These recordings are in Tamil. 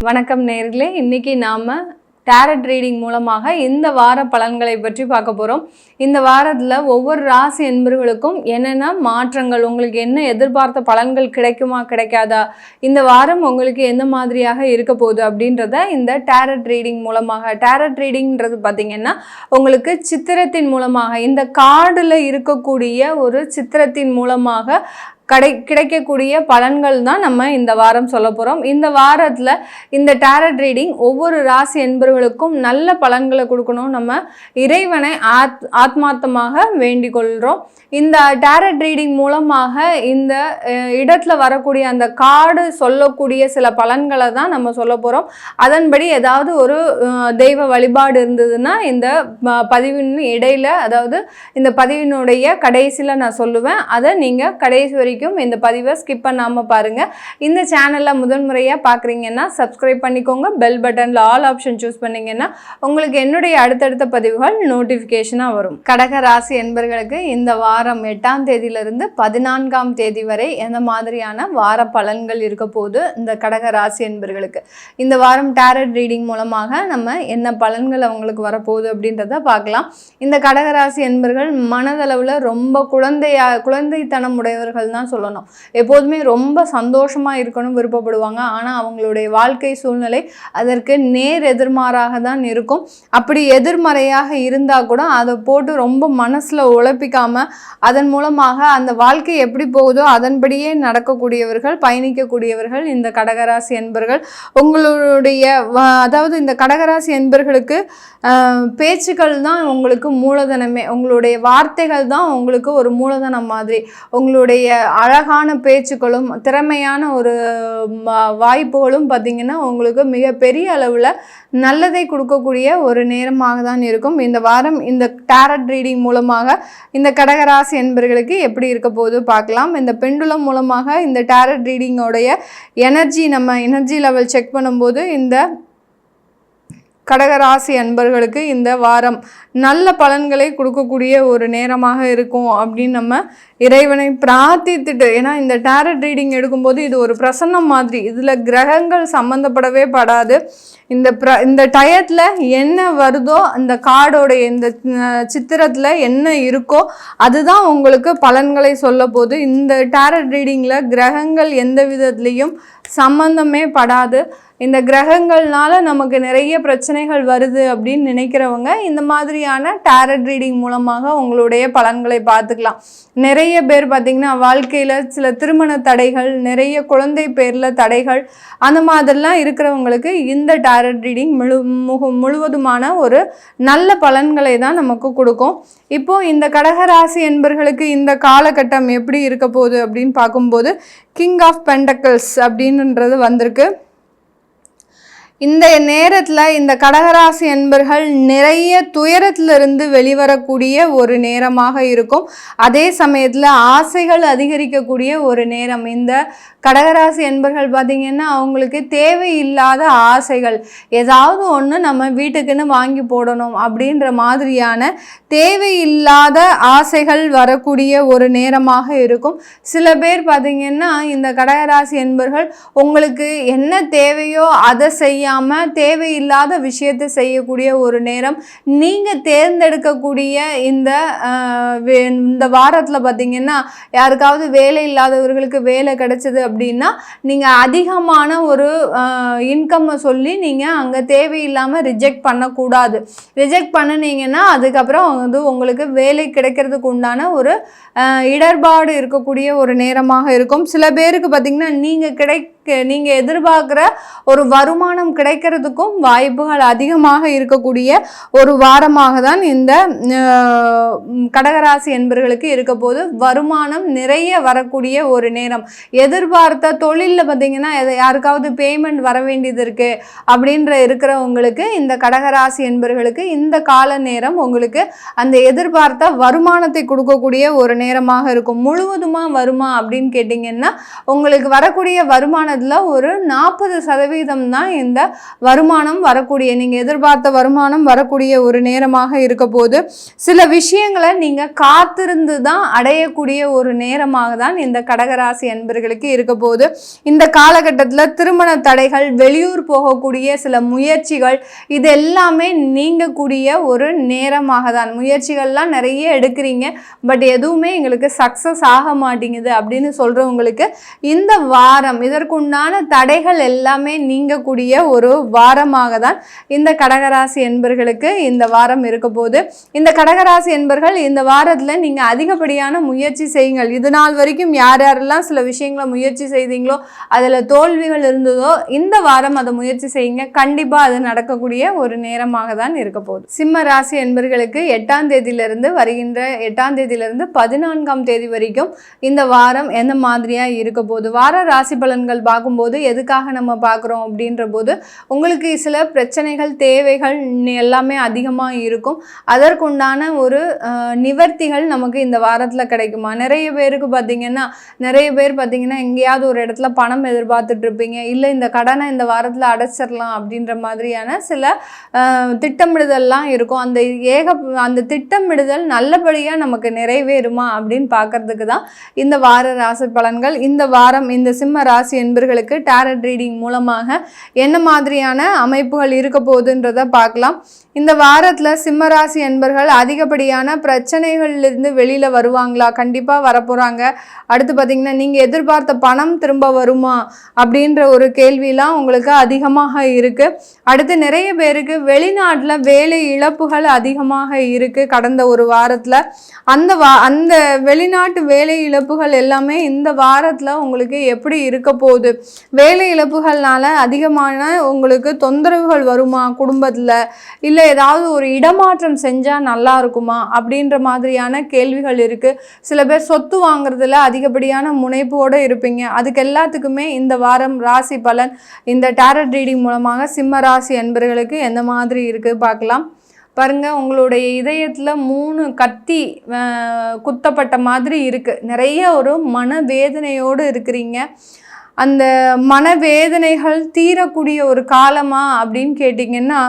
வணக்கம் நேர்களே. இன்றைக்கி நாம் டேரட் ரீடிங் மூலமாக இந்த வார பலன்களை பற்றி பார்க்க போகிறோம் இந்த வாரத்தில் ஒவ்வொரு ராசி என்பவர்களுக்கும் என்னென்ன மாற்றங்கள் உங்களுக்கு என்ன எதிர்பார்த்த பலன்கள் கிடைக்குமா கிடைக்காதா இந்த வாரம் உங்களுக்கு எந்த மாதிரியாக இருக்க போகுது அப்படின்றத இந்த டேரட் ரீடிங் மூலமாக டேரட் ரீடிங்ன்றது பார்த்திங்கன்னா உங்களுக்கு சித்திரத்தின் மூலமாக இந்த கார்டில் இருக்கக்கூடிய ஒரு சித்திரத்தின் மூலமாக கடை கிடைக்கக்கூடிய பலன்கள் தான் நம்ம இந்த வாரம் சொல்ல போகிறோம் இந்த வாரத்தில் இந்த டேரட் ரீடிங் ஒவ்வொரு ராசி என்பவர்களுக்கும் நல்ல பலன்களை கொடுக்கணும். நம்ம இறைவனை ஆத் ஆத்மார்த்தமாக வேண்டிக் கொள்கிறோம் இந்த டேரட் ரீடிங் மூலமாக இந்த இடத்துல வரக்கூடிய அந்த காடு சொல்லக்கூடிய சில பலன்களை தான் நம்ம சொல்ல போகிறோம் அதன்படி ஏதாவது ஒரு தெய்வ வழிபாடு இருந்ததுன்னா இந்த பதிவின் இடையில அதாவது இந்த பதிவினுடைய கடைசியில் நான் சொல்லுவேன். அதை நீங்கள் கடைசி வரைக்கும் இந்த பதிவை ஸ்கிப் பண்ணாமல் பாருங்கள் இந்த சேனலில் முதன்முறையாக பார்க்குறீங்கன்னா சப்ஸ்கிரைப் பண்ணிக்கோங்க. பெல் பட்டனில் ஆல் ஆப்ஷன் சூஸ் பண்ணிங்கன்னா உங்களுக்கு என்னுடைய அடுத்தடுத்த பதிவுகள் நோட்டிஃபிகேஷனாக வரும். கடக ராசி என்பர்களுக்கு இந்த வாரம் எட்டாம் தேதியிலிருந்து பதினான்காம் தேதி வரை எந்த மாதிரியான வார பலன்கள் இருக்க போகுது? இந்த கடக ராசி என்பர்களுக்கு. இந்த வாரம் டேரட் ரீடிங் மூலமாக நம்ம என்ன பலன்கள் அவங்களுக்கு வரப்போகுது அப்படின்றத பார்க்கலாம். இந்த கடகராசி என்பர்கள் மனதளவில் ரொம்ப குழந்தையா குழந்தைத்தனம் உடையவர்கள் தான் சொல்லணும். எப்போதுமே ரொம்ப சந்தோஷமாக இருக்கணும் விருப்பப்படுவாங்க. ஆனால் அவங்களுடைய வாழ்க்கை சூழ்நிலை அதற்கு நேர் எதிர்மாறாக தான் இருக்கும். அப்படி எதிர்மறையாக இருந்தால் கூட அதை போட்டு ரொம்ப மனசில் உழப்பிக்காமல் அதன் மூலமாக அந்த வாழ்க்கை எப்படி போகுதோ அதன்படியே நடக்கக்கூடியவர்கள் பயணிக்கக்கூடியவர்கள் இந்த கடகராசி என்பர்கள் உங்களுடைய அதாவது இந்த கடகராசி என்பர்களுக்கு பேச்சுக்கள் தான் உங்களுக்கு மூலதனமே. உங்களுடைய வார்த்தைகள் தான் உங்களுக்கு ஒரு மூலதனம் மாதிரி. உங்களுடைய அழகான பேச்சுக்களும் திறமையான ஒரு வாய்ப்புகளும் பார்த்திங்கன்னா உங்களுக்கு மிகப்பெரிய அளவில் நல்லதை கொடுக்கக்கூடிய ஒரு நேரமாக தான் இருக்கும். இந்த வாரம் இந்த டேரட் ரீடிங் மூலமாக இந்த கடகராசி என்பர்களுக்கு எப்படி இருக்க போகுது பார்க்கலாம். இந்த பெண்டுலம் மூலமாக இந்த டேரட் ரீடிங்கோடைய எனர்ஜி நம்ம எனர்ஜி லெவல் செக் பண்ணும்போது இந்த கடகராசி அன்பர்களுக்கு இந்த வாரம் நல்ல பலன்களை கொடுக்கக்கூடிய ஒரு நேரமாக இருக்கும் அப்படின்னு நம்ம இறைவனை பிரார்த்தித்துட்டு ஏன்னா இந்த டேரட் ரீடிங் எடுக்கும்போது இது ஒரு பிரசன்னம் மாதிரி. இதில் கிரகங்கள் சம்மந்தப்படவே படாது. இந்த ப்ர இந்த டயத்தில் என்ன வருதோ அந்த கார்டோடைய இந்த சித்திரத்தில் என்ன இருக்கோ அதுதான் உங்களுக்கு பலன்களை சொல்ல போகுது இந்த டேரட் ரீடிங்கில் கிரகங்கள் எந்த விதத்துலேயும் சம்மந்தமே படாது. இந்த கிரகங்கள்னால நமக்கு நிறைய பிரச்சனைகள் வருது அப்படின்னு நினைக்கிறவங்க இந்த மாதிரியான டேரட் ரீடிங் மூலமாக உங்களுடைய பலன்களை பார்த்துக்கலாம். நிறைய பேர் பார்த்திங்கன்னா வாழ்க்கையில் சில திருமண தடைகள் நிறைய குழந்தை பேரில் தடைகள் அந்த மாதிரிலாம் இருக்கிறவங்களுக்கு இந்த டேரட் ரீடிங் முழு முழு முழுவதுமான ஒரு நல்ல பலன்களை தான் நமக்கு கொடுக்கும். இப்போது இந்த கடகராசி என்பர்களுக்கு இந்த காலகட்டம் எப்படி இருக்க போகுது அப்படின்னு பார்க்கும்போது கிங் ஆஃப் பெண்டக்கல்ஸ் அப்படின்னு அப்படின்றது வந்திருக்கு. இந்த நேரத்தில் இந்த கடகராசி என்பர்கள் நிறைய துயரத்திலிருந்து வெளிவரக்கூடிய ஒரு நேரமாக இருக்கும். அதே சமயத்தில் ஆசைகள் அதிகரிக்கக்கூடிய ஒரு நேரம். இந்த கடகராசி என்பர்கள் பார்த்திங்கன்னா அவங்களுக்கு தேவையில்லாத ஆசைகள். ஏதாவது ஒன்று நம்ம வீட்டுக்குன்னு வாங்கி போடணும் அப்படின்ற மாதிரியான தேவையில்லாத ஆசைகள் வரக்கூடிய ஒரு நேரமாக இருக்கும். சில பேர் பார்த்திங்கன்னா இந்த கடகராசி என்பர்கள் உங்களுக்கு என்ன தேவையோ அதை செய்ய செய்யாமல் தேவையில்லாத விஷயத்தை செய்யக்கூடிய ஒரு நேரம். நீங்கள் தேர்ந்தெடுக்கக்கூடிய இந்த வே- இந்த வாரத்தில் பார்த்தீங்கன்னா யாருக்காவது வேலை இல்லாதவர்களுக்கு வேலை கிடைச்சது அப்படின்னா நீங்கள் அதிகமான ஒரு இன்கம்மை சொல்லி நீங்கள் அங்கே தேவையில்லாமல் ரிஜெக்ட் பண்ணக்கூடாது. ரிஜெக்ட் பண்ணினீங்கன்னா அதுக்கப்புறம் வந்து உங்களுக்கு வேலை கிடைக்கிறதுக்கு உண்டான ஒரு இடர்பாடு இருக்கக்கூடிய ஒரு நேரமாக இருக்கும். சில பேருக்கு பார்த்தீங்கன்னா நீங்கள் கிடைக்க நீங்கள் எதிர்பார்க்குற ஒரு வருமானம் கிடைக்கிறதுக்கும் வாய்ப்புகள் அதிகமாக இருக்கக்கூடிய ஒரு வாரமாக தான் இந்த கடகராசி என்பர்களுக்கு இருக்க போது வருமானம் நிறைய வரக்கூடிய ஒரு நேரம். எதிர்பார்த்த தொழிலில் பார்த்தீங்கன்னா எதை- யாருக்காவது பேமெண்ட் வர வேண்டியது இருக்குது அப்படின்ற இருக்கிறவங்களுக்கு இந்த கடகராசி என்பர்களுக்கு இந்த கால நேரம் உங்களுக்கு அந்த எதிர்பார்த்த வருமானத்தை கொடுக்கக்கூடிய ஒரு நேரமாக இருக்கும். முழுவதுமாக வருமா அப்படின்னு கேட்டிங்கன்னா உங்களுக்கு வரக்கூடிய வருமானத்தில் ஒரு நாற்பது சதவீதம் தான் இந்த வருமானம் வரக்கூடிய நீங்கள் எதிர்பார்த்த வருமானம் வரக்கூடிய ஒரு நேரமாக இருக்க போது சில விஷயங்களை நீங்கள் காத்திருந்து தான் அடையக்கூடிய ஒரு நேரமாக தான் இந்த கடகராசி அன்பர்களுக்கு இருக்க போது இந்த காலகட்டத்தில் திருமண தடைகள் வெளியூர் போகக்கூடிய சில முயற்சிகள் இது எல்லாமே நீங்கக்கூடிய ஒரு நேரமாக தான். முயற்சிகள்லாம் நிறைய எடுக்கிறீங்க பட் எதுவுமே எங்களுக்கு சக்ஸஸ் ஆக மாட்டேங்குது அப்படின்னு சொல்கிறவங்களுக்கு இந்த வாரம் இதற்குண்டான தடைகள் எல்லாமே நீங்கக்கூடிய ஒரு ஒரு வாரமாக தான் இந்த கடகராசி என்பர்களுக்கு இந்த வாரம் இருக்க போது இந்த கடகராசி என்பர்கள் இந்த வாரத்தில் நீங்கள் அதிகப்படியான முயற்சி செய்யுங்கள். இது நாள் வரைக்கும் யார் யாரெல்லாம் சில விஷயங்களை முயற்சி செய்தீங்களோ அதில் தோல்விகள் இருந்ததோ இந்த வாரம் அதை முயற்சி செய்யுங்க. கண்டிப்பாக அது நடக்கக்கூடிய ஒரு நேரமாக தான் இருக்க போகுது சிம்ம ராசி என்பர்களுக்கு எட்டாம் தேதியிலிருந்து வருகின்ற எட்டாம் தேதியிலிருந்து பதினான்காம் தேதி வரைக்கும் இந்த வாரம் எந்த மாதிரியாக இருக்க போகுது வார ராசி பலன்கள் பார்க்கும்போது எதுக்காக நம்ம பார்க்குறோம் அப்படின்ற போது உங்களுக்கு சில பிரச்சனைகள் தேவைகள் எல்லாமே அதிகமாக இருக்கும். அதற்குண்டான ஒரு நிவர்த்திகள் நமக்கு இந்த வாரத்தில் கிடைக்குமா? நிறைய பேருக்கு பார்த்தீங்கன்னா நிறைய பேர் பார்த்திங்கன்னா எங்கேயாவது ஒரு இடத்துல பணம் எதிர்பார்த்துட்ருப்பீங்க இல்லை இந்த கடனை இந்த வாரத்தில் அடைச்சிடலாம் அப்படின்ற மாதிரியான சில திட்டமிடுதல்லாம் இருக்கும். அந்த ஏக அந்த திட்டமிடுதல் நல்லபடியாக நமக்கு நிறைவேறுமா அப்படின்னு பார்க்கறதுக்கு தான் இந்த வார ராசி பலன்கள். இந்த வாரம் இந்த சிம்ம ராசி என்பர்களுக்கு டேரட் ரீடிங் மூலமாக என்ன மாதிரியான அமைப்புகள் இருக்க போகுதுன்றத பார்க்கலாம். இந்த வாரத்தில் சிம்மராசி என்பர்கள் அதிகப்படியான பிரச்சனைகள்லேருந்து வெளியில் வருவாங்களா? கண்டிப்பாக வரப்போகிறாங்க அடுத்து பார்த்திங்கன்னா நீங்கள் எதிர்பார்த்த பணம் திரும்ப வருமா? அப்படின்ற ஒரு கேள்விலாம் உங்களுக்கு அதிகமாக இருக்குது அடுத்து நிறைய பேருக்கு வெளிநாட்டில் வேலை இழப்புகள் அதிகமாக இருக்குது கடந்த ஒரு வாரத்தில். அந்த வா அந்த வெளிநாட்டு வேலை இழப்புகள் எல்லாமே இந்த வாரத்தில் உங்களுக்கு எப்படி இருக்க போகுது? வேலை இழப்புகள்னால அதிகமான உங்களுக்கு தொந்தரவுகள் வருமா குடும்பத்தில்? இல்லை ஏதாவது ஒரு இடமாற்றம் செஞ்சால் நல்லா இருக்குமா? அப்படின்ற மாதிரியான கேள்விகள் இருக்குது சில பேர் சொத்து வாங்குறதுல அதிகப்படியான முனைப்போடு இருப்பீங்க. அதுக்கு எல்லாத்துக்குமே இந்த வாரம் ராசி பலன் இந்த டேரட் ரீடிங் மூலமாக சிம்ம ராசி அன்பர்களுக்கு எந்த மாதிரி இருக்குது பார்க்கலாம். பாருங்க உங்களுடைய இதயத்தில் மூணு கத்தி குத்தப்பட்ட மாதிரி இருக்குது நிறைய ஒரு மனவேதனையோடு இருக்கிறீங்க. அந்த மனவேதனைகள் தீரக்கூடிய ஒரு காலமா அப்படின்னு கேட்டிங்கன்னா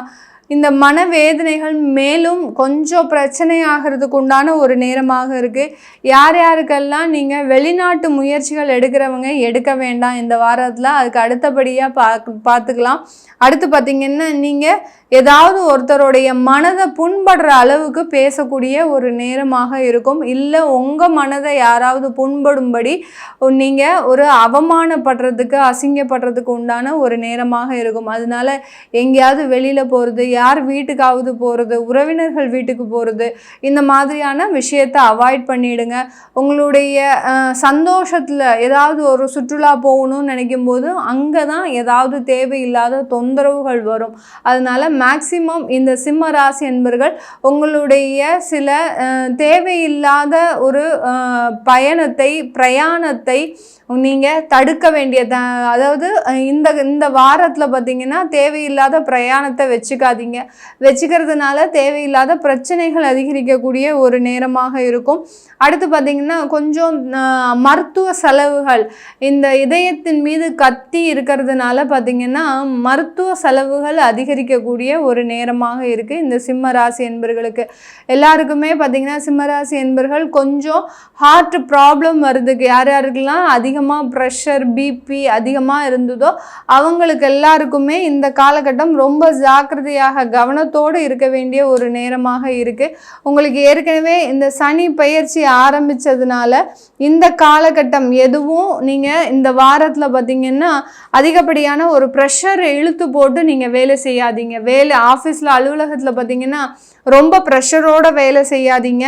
இந்த மனவேதனைகள் மேலும் கொஞ்சம் பிரச்சனை ஆகிறதுக்கு உண்டான ஒரு நேரமாக இருக்குது யார் யாருக்கெல்லாம் நீங்கள் வெளிநாட்டு முயற்சிகள் எடுக்கிறவங்க எடுக்க வேண்டாம் இந்த வாரத்தில் அதுக்கு அடுத்தபடியாக பா பார்த்துக்கலாம் அடுத்து பார்த்திங்கன்னா நீங்கள் ஏதாவது ஒருத்தருடைய மனதை புண்படுற அளவுக்கு பேசக்கூடிய ஒரு நேரமாக இருக்கும். இல்லை உங்கள் மனதை யாராவது புண்படும்படி நீங்கள் ஒரு அவமானப்படுறதுக்கு அசிங்கப்படுறதுக்கு உண்டான ஒரு நேரமாக இருக்கும். அதனால எங்கேயாவது வெளியில் போகிறது யார் வீட்டுக்காவது போகிறது உறவினர்கள் வீட்டுக்கு போகிறது இந்த மாதிரியான விஷயத்தை அவாய்ட் பண்ணிவிடுங்க உங்களுடைய சந்தோஷத்தில் ஏதாவது ஒரு சுற்றுலா போகணும்னு நினைக்கும் போது அங்கே தான் ஏதாவது தேவையில்லாத தொந்தரவுகள் வரும். அதனால மேக்சிமம் இந்த சிம்ம ராசி என்பர்கள் உங்களுடைய சில தேவையில்லாத ஒரு பயணத்தை பிரயாணத்தை நீங்கள் தடுக்க வேண்டிய த- அதாவது இந்த இந்த வாரத்தில் பார்த்தீங்கன்னா தேவையில்லாத பிரயாணத்தை வச்சுக்காதீங்க. வச்சுக்கிறதுனால தேவையில்லாத பிரச்சனைகள் அதிகரிக்கக்கூடிய ஒரு நேரமாக இருக்கும். அடுத்து பார்த்தீங்கன்னா கொஞ்சம் மருத்துவ செலவுகள். இந்த இதயத்தின் மீது கத்தி இருக்கிறதுனால பார்த்தீங்கன்னா மருத்துவ செலவுகள் அதிகரிக்கக்கூடிய ஒரு நேரமாக இருக்குது இந்த சிம்ம ராசி என்பர்களுக்கு. எல்லாருக்குமே பார்த்தீங்கன்னா சிம்ம ராசி என்பர்கள் கொஞ்சம் ஹார்ட் ப்ராப்ளம் வருதுக்கு யார் யாருக்கெல்லாம் அதிகமாக ப்ரெஷர் பிபி அதிகமாக இருந்ததோ அவங்களுக்கு எல்லாருக்குமே இந்த காலகட்டம் ரொம்ப ஜாக்கிரதையாக கவனத்தோடு இருக்க வேண்டிய ஒரு நேரமாக இருக்குது உங்களுக்கு ஏற்கனவே இந்த சனி பயிற்சி ஆரம்பித்ததுனால இந்த காலகட்டம் எதுவும் நீங்கள் இந்த வாரத்தில் பார்த்தீங்கன்னா அதிகப்படியான ஒரு ப்ரெஷர் இழுத்து போட்டு நீங்கள் வேலை செய்யாதீங்க. வேலை ஆஃபீஸில் அலுவலகத்தில் பார்த்தீங்கன்னா ரொம்ப ப்ரெஷரோட வேலை செய்யாதீங்க.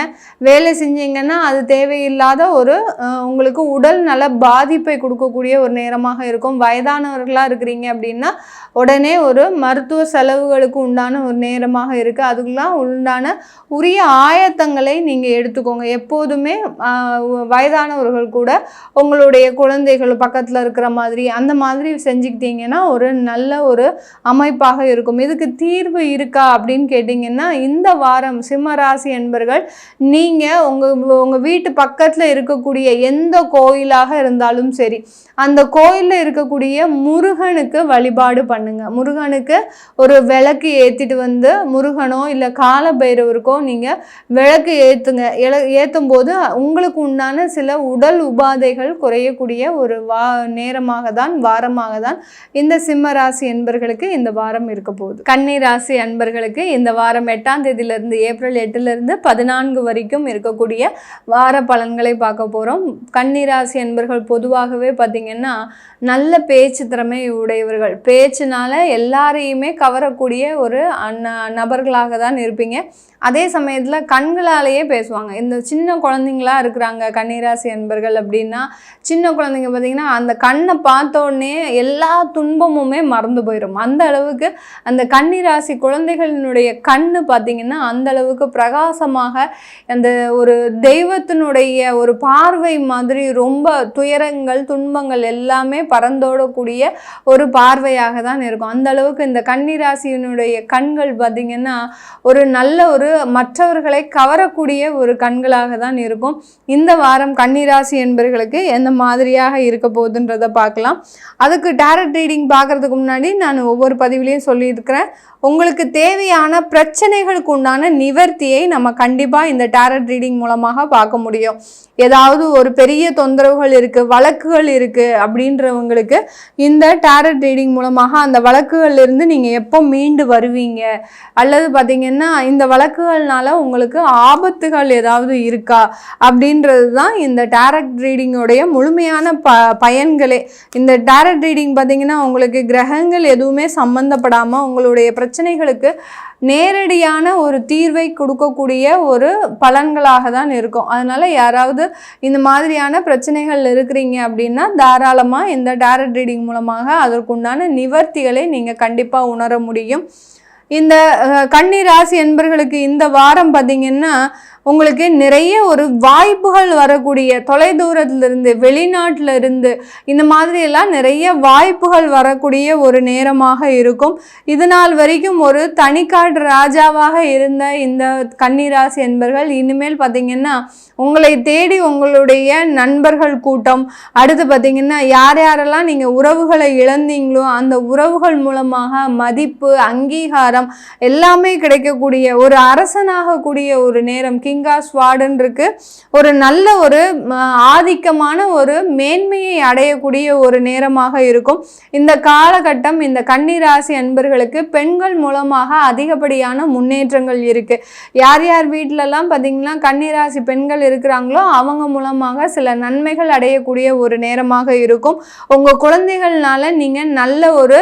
வேலை செஞ்சீங்கன்னா அது தேவையில்லாத ஒரு உங்களுக்கு உடல் நல பாதிப்பை கொடுக்கக்கூடிய ஒரு நேரமாக இருக்கும். வயதானவர்களாக இருக்கிறீங்க அப்படின்னா உடனே ஒரு மருத்துவ செலவுகளுக்கு உண்டான ஒரு நேரமாக இருக்குது அதுக்கெல்லாம் உண்டான உரிய ஆயத்தங்களை நீங்கள் எடுத்துக்கோங்க. எப்போதுமே வயதானவர்கள் கூட உங்களுடைய குழந்தைகள் பக்கத்தில் இருக்கிற மாதிரி அந்த மாதிரி செஞ்சுக்கிட்டிங்கன்னா ஒரு நல்ல ஒரு அமைப்பாக இருக்கும். இதுக்கு தீர்வு இருக்கா அப்படின்னு கேட்டிங்கன்னா இந்த வாரம் சிம்மராசி என்பர்கள் நீங்கள் உங்கள் உங்கள் வீட்டு பக்கத்தில் இருக்கக்கூடிய எந்த கோயிலாக இருந்தாலும் இருந்தாலும் சரி அந்த கோயிலில் இருக்கக்கூடிய முருகனுக்கு வழிபாடு பண்ணுங்க. முருகனுக்கு ஒரு விளக்கு ஏற்றிட்டு வந்து முருகனோ இல்லை கால பைரவருக்கோ நீங்கள் விளக்கு ஏற்றுங்க ஏற்றும் போது உங்களுக்கு உண்டான சில உடல் உபாதைகள் குறையக்கூடிய ஒரு வா நேரமாக தான் வாரமாக தான் இந்த சிம்ம ராசி என்பர்களுக்கு இந்த வாரம் இருக்க போகுது. கன்னி ராசி அன்பர்களுக்கு இந்த வாரம் எட்டாம் தேதியிலிருந்து ஏப்ரல் எட்டுலேருந்து பதினான்கு வரைக்கும் இருக்கக்கூடிய வார பலன்களை பார்க்க போகிறோம் கன்னி ராசி அன்பர்கள் பொதுவாகவே பார்த்திங்கன்னா நல்ல பேச்சு திறமை உடையவர்கள். பேச்சுனால எல்லாரையுமே கவரக்கூடிய ஒரு நபர்களாக தான் இருப்பீங்க. அதே சமயத்தில் கண்களாலேயே பேசுவாங்க. இந்த சின்ன குழந்தைங்களா இருக்கிறாங்க கன்னிராசி அன்பர்கள் அப்படின்னா சின்ன குழந்தைங்க பார்த்திங்கன்னா அந்த கண்ணை பார்த்தோடனே எல்லா துன்பமுமே மறந்து போயிடும் அந்த அளவுக்கு அந்த கன்னிராசி குழந்தைகளினுடைய கண்ணு பார்த்திங்கன்னா அந்த அளவுக்கு பிரகாசமாக அந்த ஒரு தெய்வத்தினுடைய ஒரு பார்வை மாதிரி ரொம்ப துயரங்கள் துன்பங்கள் எல்லாமே பறந்தோடக்கூடிய ஒரு பார்வையாக தான் இருக்கும். அந்த அளவுக்கு இந்த கன்னிராசியினுடைய கண்கள் பார்த்திங்கன்னா ஒரு நல்ல ஒரு மற்றவர்களை கவரக்கூடிய ஒரு கண்களாக தான் இருக்கும். இந்த வாரம் கன்னிராசி என்பர்களுக்கு எந்த மாதிரியாக இருக்க போகுதுன்றதை பார்க்கலாம். அதுக்கு டேரட் ரீடிங் பார்க்குறதுக்கு முன்னாடி நான் ஒவ்வொரு பதிவுலேயும் சொல்லியிருக்கிறேன். உங்களுக்கு தேவையான பிரச்சனைகளுக்கு உண்டான நிவர்த்தியை நம்ம கண்டிப்பாக இந்த டேரட் ரீடிங் மூலமாக பார்க்க முடியும். ஏதாவது ஒரு பெரிய தொந்தரவுகள் இருக்குது வழக்குகள் இருக்குது அப்படின்றவங்களுக்கு இந்த டேரட் ரீடிங் மூலமாக அந்த வழக்குகள்லேருந்து நீங்கள் எப்போ மீண்டு வருவீங்க? அல்லது பார்த்தீங்கன்னா இந்த வழக்குகள்னால உங்களுக்கு ஆபத்துகள் ஏதாவது இருக்கா? அப்படின்றது தான் இந்த டேரக்ட் ரீடிங்கோடைய முழுமையான ப பயன்களே. இந்த டேரக்ட் ரீடிங் பார்த்தீங்கன்னா உங்களுக்கு கிரகங்கள் எதுவுமே சம்மந்தப்படாமல் உங்களுடைய பிரச்சனை பிரச்சனைகளுக்கு நேரடியான ஒரு தீர்வை கொடுக்கக்கூடிய ஒரு பலன்களாக தான் இருக்கும். அதனால் யாராவது இந்த மாதிரியான பிரச்சனைகள் இருக்கிறீங்க அப்படின்னா தாராளமாக இந்த டேரட் ரீடிங் மூலமாக அதற்குண்டான நிவர்த்திகளை நீங்கள் கண்டிப்பாக உணர முடியும். இந்த கன்னி ராசி என்பர்களுக்கு இந்த வாரம் பார்த்திங்கன்னா உங்களுக்கு நிறைய ஒரு வாய்ப்புகள் வரக்கூடிய தொலைதூரத்திலிருந்து வெளிநாட்டில் இருந்து இந்த மாதிரியெல்லாம் நிறைய வாய்ப்புகள் வரக்கூடிய ஒரு நேரமாக இருக்கும். இது நாள் வரைக்கும் ஒரு தனிக்காட்டு ராஜாவாக இருந்த இந்த கன்னிராசி என்பர்கள் இனிமேல் பார்த்திங்கன்னா உங்களை தேடி உங்களுடைய நண்பர்கள் கூட்டம் அடுத்து பார்த்திங்கன்னா யார் யாரெல்லாம் நீங்கள் உறவுகளை இழந்தீங்களோ அந்த உறவுகள் மூலமாக மதிப்பு அங்கீகாரம் எல்லாமே கிடைக்கக்கூடிய ஒரு அரசனாகக்கூடிய ஒரு நேரம். கிங்கா ஸ்வாடுன்னு இருக்கு. ஒரு நல்ல ஒரு ஆதிக்கமான ஒரு மேன்மையை அடையக்கூடிய ஒரு நேரமாக இருக்கும். இந்த காலகட்டம் இந்த கன்னிராசி அன்பர்களுக்கு பெண்கள் மூலமாக அதிகப்படியான முன்னேற்றங்கள் இருக்கு. யார் யார் வீட்டிலலாம் பார்த்தீங்கன்னா கன்னிராசி பெண்கள் இருக்கிறாங்களோ அவங்க மூலமாக சில நன்மைகள் அடையக்கூடிய ஒரு நேரமாக இருக்கும். உங்கள் குழந்தைகள்னால நீங்கள் நல்ல ஒரு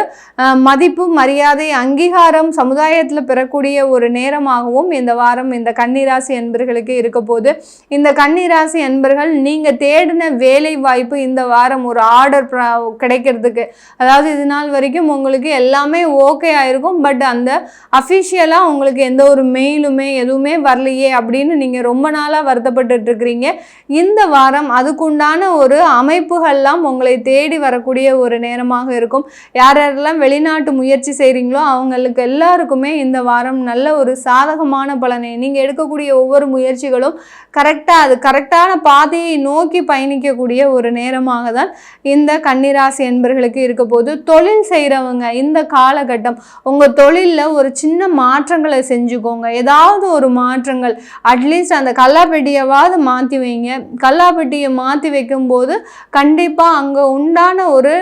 மதிப்பு மரியாதை அங்கீகாரம் சமுதாயத்தில் பெறக்கூடிய ஒரு நேரமாகவும் இந்த வாரம் இந்த கன்னிராசி நேர்களுக்கு இருக்க போது இந்த கன்னிராசி அன்பர்கள் நீங்கள் தேடின வேலை வாய்ப்பு இந்த வாரம் ஒரு ஆர்டர் கிடைக்கிறதுக்கு. அதாவது இது நாள் வரைக்கும் உங்களுக்கு எல்லாமே ஓகே ஆயிருக்கும். பட் அந்த அஃபிஷியலாக உங்களுக்கு எந்த ஒரு மெயிலுமே எதுவுமே வரலையே அப்படின்னு நீங்கள் ரொம்ப நாளாக வருத்தப்பட்டு இருக்கிறீங்க. இந்த வாரம் அதுக்குண்டான ஒரு அமைப்புகள்லாம் உங்களை தேடி வரக்கூடிய ஒரு நேரமாக இருக்கும். யார் யாரெல்லாம் வெளிநாட்டு முயற்சி செய்கிறீங்களோ அவங்களுக்கு எல்லாருக்குமே இந்த வாரம் நல்ல ஒரு சாதகமான பலனை நீங்கள் எடுக்கக்கூடிய ஒவ்வொரு muy archigolo, கரெக்டாக அது கரெக்டான பாதையை நோக்கி பயணிக்கக்கூடிய ஒரு நேரமாக தான் இந்த கன்னிராசி என்பர்களுக்கு இருக்க போது தொழில் செய்கிறவங்க இந்த காலகட்டம் உங்கள் தொழிலில் ஒரு சின்ன மாற்றங்களை செஞ்சுக்கோங்க. ஏதாவது ஒரு மாற்றங்கள் அட்லீஸ்ட் அந்த கல்லாப்பெட்டியவாவது மாற்றி வைங்க. கல்லாப்பெட்டியை மாற்றி வைக்கும்போது கண்டிப்பாக அங்கே உண்டான ஒரு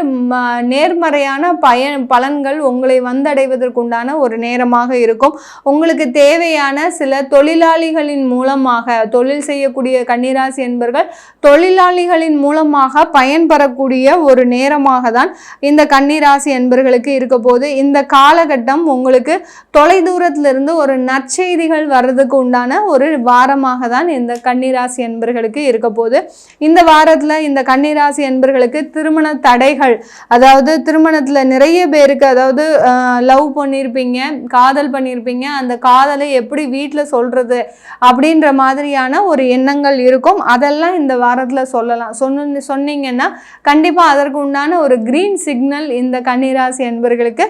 நேர்மறையான பயன் பலன்கள் உங்களை வந்தடைவதற்குண்டான ஒரு நேரமாக இருக்கும். உங்களுக்கு தேவையான சில தொழிலாளிகளின் மூலமாக தொழில் செய்யக்கூடிய கன்னிராசி என்பர்கள் தொழிலாளிகளின் மூலமாக பயன்பெறக்கூடிய ஒரு நேரமாக தான் இந்த கன்னிராசி என்பர்களுக்கு இருக்க போது இந்த காலகட்டம் உங்களுக்கு தொலைதூரத்திலிருந்து ஒரு நற்செய்திகள் வர்றதுக்கு உண்டான ஒரு வாரமாக தான் இந்த கன்னிராசி என்பர்களுக்கு இருக்க போது இந்த வாரத்தில் இந்த கன்னிராசி என்பர்களுக்கு திருமண தடைகள் அதாவது திருமணத்தில் நிறைய பேருக்கு அதாவது லவ் பண்ணியிருப்பீங்க காதல் பண்ணியிருப்பீங்க அந்த காதலை எப்படி வீட்டில் சொல்கிறது அப்படின்ற மாதிரியான ஒரு எண்ணங்கள் இருக்கும். அதெல்லாம் இந்த வாரத்தில் சொல்லலாம். சொன்ன சொன்னீங்கன்னா கண்டிப்பாக அதற்கு உண்டான ஒரு க்ரீன் சிக்னல் இந்த கன்னிராசி என்பர்களுக்கு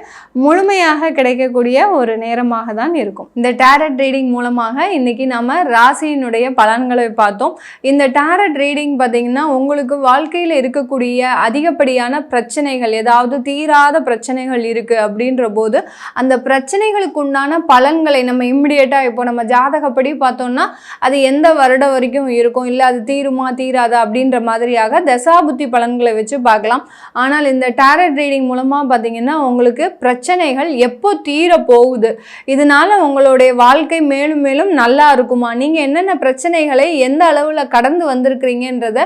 முழுமையாக கிடைக்கக்கூடிய ஒரு நேரமாக தான் இருக்கும். இந்த டேரட் ரீடிங் மூலமாக இன்னைக்கு நம்ம ராசியினுடைய பலன்களை பார்த்தோம். இந்த டேரட் ரீடிங் பார்த்தீங்கன்னா உங்களுக்கு வாழ்க்கையில் இருக்கக்கூடிய அதிகப்படியான பிரச்சனைகள் ஏதாவது தீராத பிரச்சனைகள் இருக்குது அப்படின்ற போது அந்த பிரச்சனைகளுக்கு உண்டான பலன்களை நம்ம இம்மிடியேட்டாக இப்போ நம்ம ஜாதகப்படி பார்த்தோம்னா அது எந்த வருடம் வரைக்கும் இருக்கும். இல்லை அது தீருமா தீராதா அப்படின்ற மாதிரியாக தசாபுத்தி பலன்களை வச்சு பார்க்கலாம். ஆனால் இந்த டேரட் ரீடிங் மூலமாக பார்த்தீங்கன்னா உங்களுக்கு பிரச்சனைகள் எப்போ தீர போகுது? இதனால உங்களுடைய வாழ்க்கை மேலும் மேலும் நல்லா இருக்குமா? நீங்கள் என்னென்ன பிரச்சனைகளை எந்த அளவில் கடந்து வந்திருக்கிறீங்கன்றத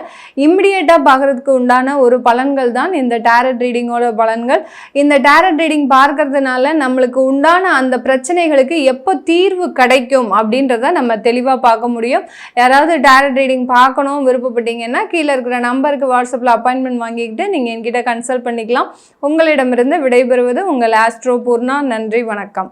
இம்மிடியேட்டாக பார்க்குறதுக்கு உண்டான ஒரு பலன்கள் தான் இந்த டேரட் ரீடிங்கோட பலன்கள். இந்த டேரட் ரீடிங் பார்க்கறதுனால நம்மளுக்கு உண்டான அந்த பிரச்சனைகளுக்கு எப்போ தீர்வு கிடைக்கும் அப்படின்றத நம்ம தெளிவாக பார்க்க முடியும். யாராவது டேரக்ட் ரீடிங் பார்க்கணும் விருப்பப்பட்டீங்கன்னா கீழே இருக்கிற நம்பருக்கு வாட்ஸ்அப்பில் அப்பாயின்மெண்ட் வாங்கிக்கிட்டு நீங்கள் என்கிட்ட கன்சல்ட் பண்ணிக்கலாம். உங்களிடமிருந்து விடைபெறுவது உங்கள் ஆஸ்ட்ரோ பூர்ணா நன்றி வணக்கம்.